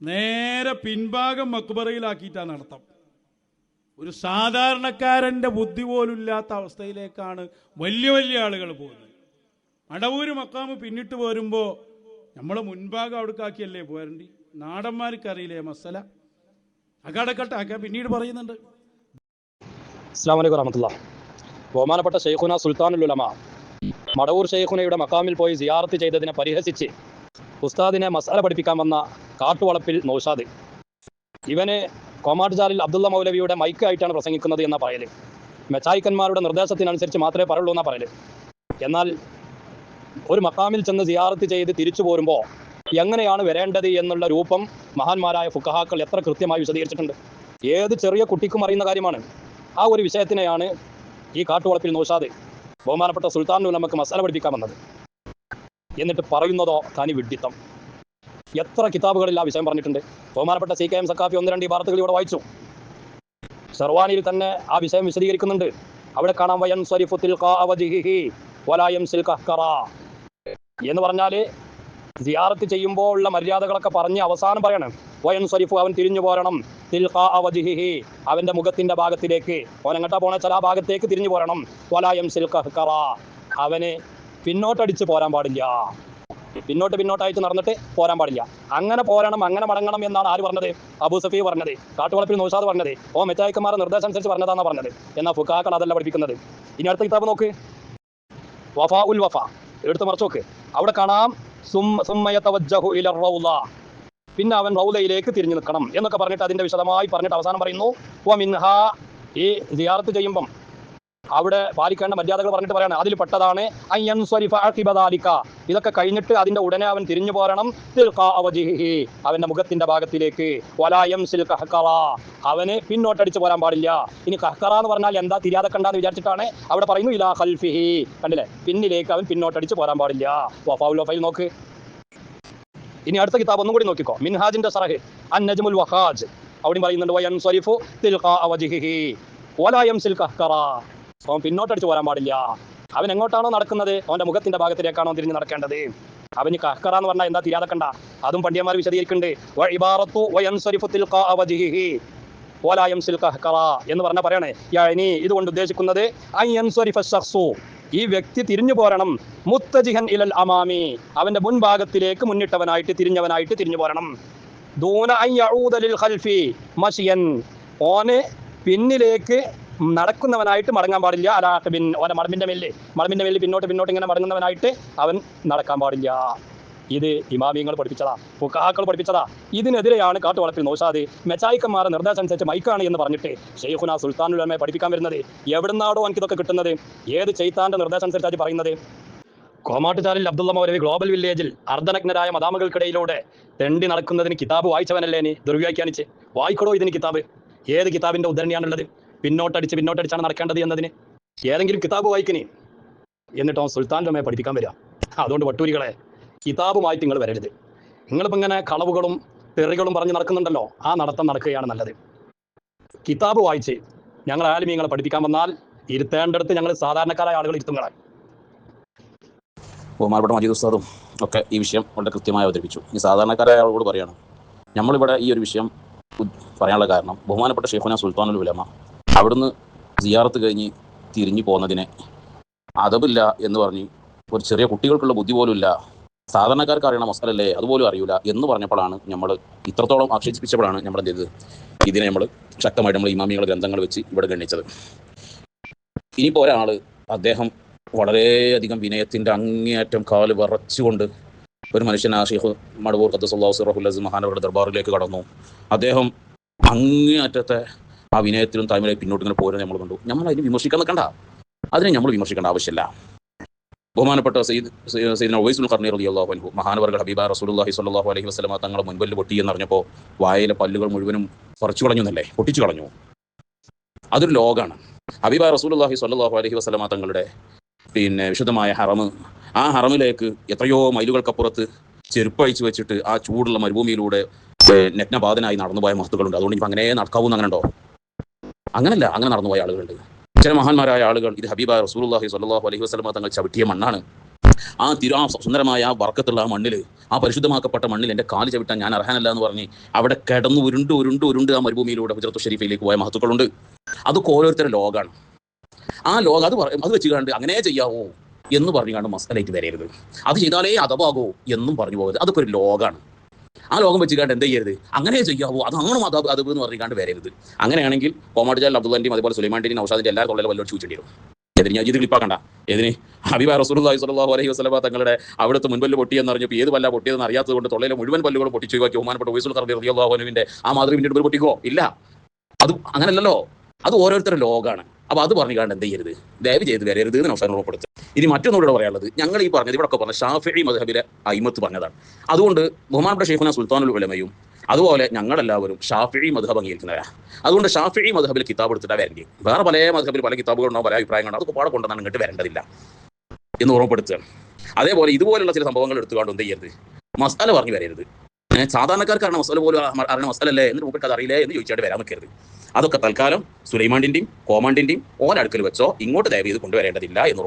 നേരെ പിൻഭാഗം മക്ബറയിലാക്കിയിട്ടാണ് നടത്തം. ഒരു സാധാരണക്കാരന്റെ ബുദ്ധി പോലും ഇല്ലാത്ത അവസ്ഥയിലേക്കാണ് വലിയ വലിയ ആളുകൾ പോകുന്നത്. അടവൂര് മക്കാമ് പിന്നിട്ട് പോരുമ്പോൾ നമ്മൾ മുൻഭാഗം അവിടേക്കാക്കിയല്ലേ പോരണ്ടി? നാടന്മാർക്കറിയില്ലേ മസല? അകടക്കട്ടെ അക്ക പിന്നീട് പറയുന്നുണ്ട്. അസ്സാം വലൈക്കും ബഹുമാനപ്പെട്ട ഷെയ്ഖുന സുൽത്താനുൽ ഉലമ മടവൂർ ഷെയ്ഖുനയുടെ മക്കാമിൽ പോയി സിയാറത്ത് ചെയ്തതിനെ പരിഹസിച്ച് ഉസ്താദിനെ മസാല പഠിപ്പിക്കാൻ വന്ന കാട്ടുവളപ്പിൽ നൗഷാദ്. ഇവന് കോമാട്ടുചാലിൽ അബ്ദുള്ള മൗലവിയുടെ മൈക്കായിട്ടാണ് പ്രസംഗിക്കുന്നത് എന്ന പറയൽ. മെച്ചായിക്കന്മാരുടെ നിർദ്ദേശത്തിനനുസരിച്ച് മാത്രമേ പറയുള്ളൂ എന്നാ പറയൽ. എന്നാൽ ഒരു മക്കാമിൽ ചെന്ന് സിയാറത്ത് ചെയ്ത് തിരിച്ചു പോരുമ്പോൾ എങ്ങനെയാണ് വരേണ്ടത് എന്നുള്ള രൂപം മഹാന്മാരായ ഫുക്കഹാക്കൾ എത്ര കൃത്യമായി വിശദീകരിച്ചിട്ടുണ്ട്. ഏത് ചെറിയ കുട്ടിക്കും അറിയുന്ന കാര്യമാണ്. ആ ഒരു വിഷയത്തിനെയാണ് ഈ കാട്ടുവളപ്പിൽ നൗഷാദ് ബഹുമാനപ്പെട്ട സുൽത്താൻ നമുക്ക് മസാല പഠിപ്പിക്കാൻ വന്നത്. എന്നിട്ട് പറയുന്നതോ തനി വിഡ്ഢിത്തം. എത്ര കിതാബുകളിൽ ആ വിഷയം പറഞ്ഞിട്ടുണ്ട്? ബഹുമാനപ്പെട്ട സി കെ എം സക്കാഫി ഒന്ന് രണ്ട് വാർത്തകൾ ഇവിടെ വായിച്ചു. സർവാനിയിൽ തന്നെ ആ വിഷയം വിശദീകരിക്കുന്നുണ്ട്. അവിടെ കാണാം വയൻ എന്ന് പറഞ്ഞാൽ സിയാറത്ത് ചെയ്യുമ്പോൾ ഉള്ള മര്യാദകളൊക്കെ പറഞ്ഞ് അവസാനം പറയണം. വയൻ സ്വരിഫ് അവൻ തിരിഞ്ഞു പോരണം. തിൽഖാ വജിഹിഹി അവന്റെ മുഖത്തിന്റെ ഭാഗത്തിലേക്ക്. അവൻ എങ്ങട്ടാ പോണ? ചില ഭാഗത്തേക്ക് തിരിഞ്ഞു പോരണം. വലായം സിൽ കഹ്കറ അവന് പിന്നോട്ടടിച്ച് പോരാൻ പാടില്ല. പിന്നോട്ട് പിന്നോട്ടായിട്ട് നടന്നിട്ട് പോരാൻ പാടില്ല. അങ്ങനെ പോരണം അങ്ങനെ മടങ്ങണം എന്നാണ് ആര് പറഞ്ഞത്? അബൂ സഫീ പറഞ്ഞത്. കാട്ടുവളപ്പിൽ നൗഷാദ് പറഞ്ഞത്. ഓ മെറ്റായിക്കന്മാരുടെ നിർദ്ദേശം അനുസരിച്ച് പറഞ്ഞതാണെന്ന് പറഞ്ഞത്. എന്നാൽ ഫുക്കാക്കൾ അതല്ല പഠിപ്പിക്കുന്നത്. ഇനി അടുത്ത കിതാബ് നോക്ക്. വഫ ഉൽ വഫ. എടുത്ത് മറച്ചു നോക്ക്. അവിടെ കാണാം. പിന്നെ അവൻ റൗലയിലേക്ക് തിരിഞ്ഞു നിൽക്കണം എന്നൊക്കെ പറഞ്ഞിട്ട് അതിന്റെ വിശദമായി പറഞ്ഞിട്ട് അവസാനം പറയുന്നു. ഈ സിയാറത്ത് ചെയ്യുമ്പം അവിടെ പാലിക്കേണ്ട മര്യാദകൾ പറഞ്ഞിട്ട് പറയാണ്. അതിൽ പെട്ടതാണ്. ഇതൊക്കെ കഴിഞ്ഞിട്ട് അതിന്റെ ഉടനെ അവൻ തിരിഞ്ഞു പോരണം. അവന്റെ മുഖത്തിന്റെ ഭാഗത്തിലേക്ക്. അവന് പിന്നോട്ടടിച്ച് പോരാൻ പാടില്ല. ഇനി കഹ്കറ എന്ന് പറഞ്ഞാൽ എന്താ തിരിയാതെ കണ്ടാന്ന് വിചാരിച്ചിട്ടാണ് അവിടെ പറയുന്നു ഇലാ ഹൽഫിഹി കണ്ടില്ലേ? പിന്നിലേക്ക് അവൻ പിന്നോട്ടടിച്ച് പോരാൻ പാടില്ല. ഫൈൽ നോക്ക്. ഇനി അടുത്ത കിതാബ് ഒന്നും കൂടി നോക്കിക്കോ. മിൻഹാജിന്റെ സറഹ്. അൻ നജ്മുൽ വഹാജ്. അവിടെ പറയുന്നുണ്ട് വയൻ സ്വരിഫു തിൽഖാ വജിഹിഹി വലായം സിൽ കഹ്കറ. അവൻ പിന്നോട്ടടിച്ചു പോരാൻ പാടില്ല. അവൻ എങ്ങോട്ടാണോ നടക്കുന്നത് അവന്റെ മുഖത്തിന്റെ ഭാഗത്തിലേക്കാണോ തിരിഞ്ഞ് നടക്കേണ്ടത്. അവന് കഹ്കറ എന്ന് പറഞ്ഞാൽ എന്താ തിരിയാതെ കണ്ട? അതും പണ്ഡിയന്മാർ വിശദീകരിക്കുന്നുണ്ട്. എന്ന് പറഞ്ഞ പറയണേ. യാനി ഇതുകൊണ്ട് ഉദ്ദേശിക്കുന്നത് ഈ വ്യക്തി തിരിഞ്ഞു പോരണം. മുത്തജിഹൻ ഇലൽ അമാമി. അവന്റെ മുൻഭാഗത്തിലേക്ക് മുന്നിട്ടവനായിട്ട് തിരിഞ്ഞവനായിട്ട് തിരിഞ്ഞു പോരണം. ദൂന ഖൽഫി മഷിയൻ. ഓനെ പിന്നിലേക്ക് നടക്കുന്നവനായിട്ട് മടങ്ങാൻ പാടില്ല. അലാഹ് പിൻ ഓനെ മടമ്പിന്റെ മേലിൽ മടമ്പിന്റെ മേലിൽ പിന്നോട്ട് പിന്നോട്ട് ഇങ്ങനെ മടങ്ങുന്നവനായിട്ട് അവൻ നടക്കാൻ പാടില്ല. ഇത് ഇമാമിയങ്ങൾ പഠിപ്പിച്ചതാ. പുക്കാക്കൾ പഠിപ്പിച്ചതാ. ഇതിനെതിരെയാണ് കാട്ടുവളപ്പിൽ നൗഷാദ് മെച്ചായിക്കന്മാരെ നിർദ്ദേശം അനുസരിച്ച് മൈക്കാണ് എന്ന് പറഞ്ഞിട്ട് ഷെയ്ഖുന സുൽത്താനുലമെ പഠിപ്പിക്കാൻ വരുന്നത്. എവിടുന്നാടോ എനിക്ക് ഇതൊക്കെ കിട്ടുന്നത്? ഏത് ചെയ്ത്താന്റെ നിർദ്ദേശം അനുസരിച്ചാണ് പറയുന്നത്? കോമാട്ടുചാലിൽ അബ്ദുള്ള മൗലവി ഗ്ലോബൽ വില്ലേജിൽ അർദ്ധനഗ്നരായ മദാമകൾക്കിടയിലൂടെ തെണ്ടി നടക്കുന്നതിന് കിതാബ് വായിച്ചവനല്ലേ ദുർവ്യാഖ്യാനിച്ച്. വായിക്കടോ ഇതിന് കിതാബ്? ഏത് കിതാബിന്റെ ഉദ്ധരണിയാണുള്ളത്? പിന്നോട്ടടിച്ച് പിന്നോട്ടടിച്ചാണ് നടക്കേണ്ടത് എന്നതിന് ഏതെങ്കിലും കിതാബ് വായിക്കണേ. എന്നിട്ടോ സുൽത്താന്റെ പഠിപ്പിക്കാൻ വരിക. അതുകൊണ്ട് വട്ടൂരികളെ കിതാബുമായിട്ട് നിങ്ങൾ വരരുത്. നിങ്ങളിപ്പോൾ ഇങ്ങനെ കളവുകളും തെറികളും പറഞ്ഞ് നടക്കുന്നുണ്ടല്ലോ ആ നടത്തം നടക്കുകയാണ് നല്ലത്. കിതാബ് വായിച്ച് ഞങ്ങൾ ആലിമീങ്ങളെ പഠിപ്പിക്കാൻ വന്നാൽ ഇരുത്തേണ്ടടുത്ത് ഞങ്ങൾ സാധാരണക്കാരായ ആളുകൾ ഇരുത്തുങ്ങളെ ബഹുമാനപ്പെട്ട മജീദ് ഉസ്താദും ഒക്കെ ഈ വിഷയം വളരെ കൃത്യമായി അവതരിപ്പിച്ചു. ഈ സാധാരണക്കാരായ ആളുകളോട് പറയാണ് നമ്മളിവിടെ ഈ ഒരു വിഷയം പറയാനുള്ള കാരണം ബഹുമാനപ്പെട്ട ഷെയ്ഖുന സുൽത്താനുൽ ഉലമ അവിടുന്ന് സിയാറത്ത് കഴിഞ്ഞ് തിരിഞ്ഞു പോന്നതിനെ അതവില്ല എന്ന് പറഞ്ഞ് ഒരു ചെറിയ കുട്ടികൾക്കുള്ള ബുദ്ധി പോലും ഇല്ല സാധാരണക്കാർക്ക് അറിയണ മസാലല്ലേ അതുപോലും അറിയില്ല എന്ന് പറഞ്ഞപ്പോഴാണ് നമ്മൾ ഇത്രത്തോളം ആക്ഷേപിച്ചപ്പോഴാണ് നമ്മൾ എന്ത് ചെയ്തത്? ഇതിനെ നമ്മൾ ശക്തമായിട്ട് നമ്മൾ ഇമാമികളുടെ ഗ്രന്ഥങ്ങൾ വെച്ച് ഇവിടെ ഗണിച്ചത് ഇനിയിപ്പോൾ ഒരാൾ അദ്ദേഹം വളരെയധികം വിനയത്തിന്റെ അങ്ങേയറ്റം കാൽ വിറച്ചുകൊണ്ട് ഒരു മനുഷ്യൻ ആ ഷെയ്ഖ് മടവൂർ സുല്ലാ സിറഹുല്ലസ് മഹാനവരുടെ ദർബാറിലേക്ക് കടന്നു. അദ്ദേഹം അങ്ങേയറ്റത്തെ ആ വിനയത്തിലും താഴ്മയിലും പിന്നോട്ട് ഇങ്ങനെ പോരാൻ നമ്മൾ കണ്ടു. നമ്മൾ അതിന് വിമർശിക്കാൻ നിൽക്കണ്ട. അതിനെ നമ്മൾ വിമർശിക്കേണ്ട ആവശ്യമില്ല. ബഹുമാനപ്പെട്ട സയ്യിദ് സയ്യിദ്ന ഉവൈസുൽ ഖർണി റളിയല്ലാഹു അൻഹു മഹാനവർകൾ ഹബീബ റസൂലുള്ളാഹി സ്വല്ലല്ലാഹു അലൈഹി വസല്ലമ തങ്ങളെ മുൻപിൽ പൊട്ടി എന്നറിഞ്ഞപ്പോൾ വായിലെ പല്ലുകൾ മുഴുവനും പറിച്ചു കളഞ്ഞു എന്നല്ലേ? പൊട്ടിച്ചു കളഞ്ഞു. അതൊരു ലോകാണ്. ഹബീബ റസൂലുള്ളാഹി സ്വല്ലല്ലാഹു അലൈഹി വസല്ലമ തങ്ങളുടെ പിന്നെ വിശുദ്ധമായ ഹറമ് ആ ഹറമിലേക്ക് എത്രയോ മൈലുകൾക്കപ്പുറത്ത് ചെരുപ്പഴിച്ചു വെച്ചിട്ട് ആ ചൂടുള്ള മരുഭൂമിയിലൂടെ നഗ്നപാതനായി നടന്നു നടന്നുപോയ മഹത്തുക്കളുണ്ട്. അതുകൊണ്ട് ഇപ്പം അങ്ങനെ നടക്കാവൂന്ന് അങ്ങനെ ഉണ്ടോ? അങ്ങനല്ല അങ്ങനെ നടന്നുപോയ ആളുകളുണ്ട്. ചില മഹാന്മാരായ ആളുകൾ ഇത് ഹബീബ റസൂലുള്ളാഹി സ്വല്ലല്ലാഹു അലൈഹി വസല്ലമ തങ്ങൾ ചവിട്ടിയ മണ്ണാണ്. ആ തിരു ആ സുന്ദരമായ ആ വർക്കത്തുള്ള ആ മണ്ണിൽ ആ പരിശുദ്ധമാക്കപ്പെട്ട മണ്ണിൽ എന്റെ കാൽ ചവിട്ടാൻ ഞാൻ അർഹനല്ല എന്ന് പറഞ്ഞ് അവിടെ കിടന്ന് ഉരുണ്ട് ഉരുണ്ട് ഉരുണ്ട് ആ മരുഭൂമിയിലൂടെ ഹുജറത്തു ഷെരീഫിലേക്ക് പോയ മഹത്തുക്കളുണ്ട്. അതൊക്കെ ഓരോരുത്തരുടെ ലോകമാണ് ആ ലോകം അത് അത് വെച്ച് കണ്ട് അങ്ങനെ ചെയ്യാവോ എന്ന് പറഞ്ഞു കണ്ട് മസ്കലേറ്റ് വരരുത്. അത് ചെയ്താലേ അതവാകോ എന്നും പറഞ്ഞു പോകരുത്. അതൊക്കെ ഒരു ലോകമാണ് ആ ലോകം വെച്ച് കണ്ട് എന്ത് ചെയ്യരുത്? അങ്ങനെ ചെയ്യാവോ അത് അങ്ങനെ അതബ് അതബ് എന്ന് പറഞ്ഞു കണ്ട് വരരുത്. അങ്ങനെയാണെങ്കിൽ കോമാഡിജാൽ അബ്ദുള്ളന്റെയും അതുപോലെ സുലൈമാന്റെയും നൗഷാദിന്റെ എല്ലാ തൊള്ളലും വല്ലതും ചോദിച്ചിട്ട് വരും. ഞാൻ ഇത് ക്ലിപ്പാക്കണ്ട എതിന് ഹബീബ റസൂലുള്ളാഹി സ്വല്ലല്ലാഹു അലൈഹി വസല്ലമ തങ്ങളുടെ അവിടുത്തെ മുൻപല്ല് പൊട്ടിയെന്ന് അറിഞ്ഞപ്പോൾ ഏത് പല്ല പൊട്ടിയതെന്ന് അറിയാത്തത് കൊണ്ട് തൊള്ളയിലെ മുഴുവൻ പല്ലുകളും പൊട്ടിച്ചു ഒഴിവാക്കി ബഹുമാനപ്പെട്ട വയസ്സുൽ കർദി റളിയല്ലാഹു അൻഹുവിന്റെ ആ മാതൃ പിന്നീട് പൊട്ടിക്കോ? ഇല്ല. അത് അങ്ങനല്ലല്ലോ. അത് ഓരോരുത്തരുടെ ലോകമാണ് അപ്പൊ അത് പറഞ്ഞു കാണാൻ എന്ത് ചെയ്യരുത്? ദയവ് ചെയ്ത് വരരുത് എന്ന് അവസാനം ഉറപ്പെടുത്തുക ഇനി മറ്റൊന്നുകൂടെ പറയാനുള്ളത് ഞങ്ങൾ ഈ പറഞ്ഞത് ഇവിടെ ഒക്കെ പറഞ്ഞ ഷാഫി മദ്ഹബിലെ അയിമത്ത് പറഞ്ഞതാണ്. അതുകൊണ്ട് ബഹുമാനപ്പെട്ട ഷെയ്ഖുന സുൽത്താനുൽ ഉലമയും അതുപോലെ ഞങ്ങളെല്ലാവരും ഷാഫി മദ്ഹബ് അംഗീകരിക്കുന്നവരാണ്. അതുകൊണ്ട് ഷാഫി മദ്ഹബിൽ കിതാബ് എടുത്തിട്ടാണ് വരണ്ടി. വേറെ പല മധബിൽ പല കിതാബുകളുണ്ടാവും പല അഭിപ്രായങ്ങളുണ്ടാവും അതൊക്കെ പാടെ കൊണ്ടുവന്നാണ് ഇങ്ങോട്ട് വരേണ്ടതില്ല എന്ന് ഓർമ്മപ്പെടുത്തുകയാണ് അതേപോലെ ഇതുപോലുള്ള ചില സംഭവങ്ങൾ എടുത്തുകൊണ്ട് എന്ത് ചെയ്യരുത്? മസാല പറഞ്ഞു വരരുത്. സാധാരണക്കാർക്കാണ് മസാല പോലും മസാല അല്ലേ എന്ന് അത് അറിയില്ലേ എന്ന് ചോദിച്ചാൽ വരാൻ നിൽക്കരുത്. അതൊക്കെ തൽക്കാലം സുലൈമാണ്ടിന്റെയും കോമാണ്ടിന്റെയും ഓരടുക്കൽ വെച്ചോ ഇങ്ങോട്ട് ദയവ് ചെയ്ത് കൊണ്ടുവരേണ്ടതില്ല എന്ന്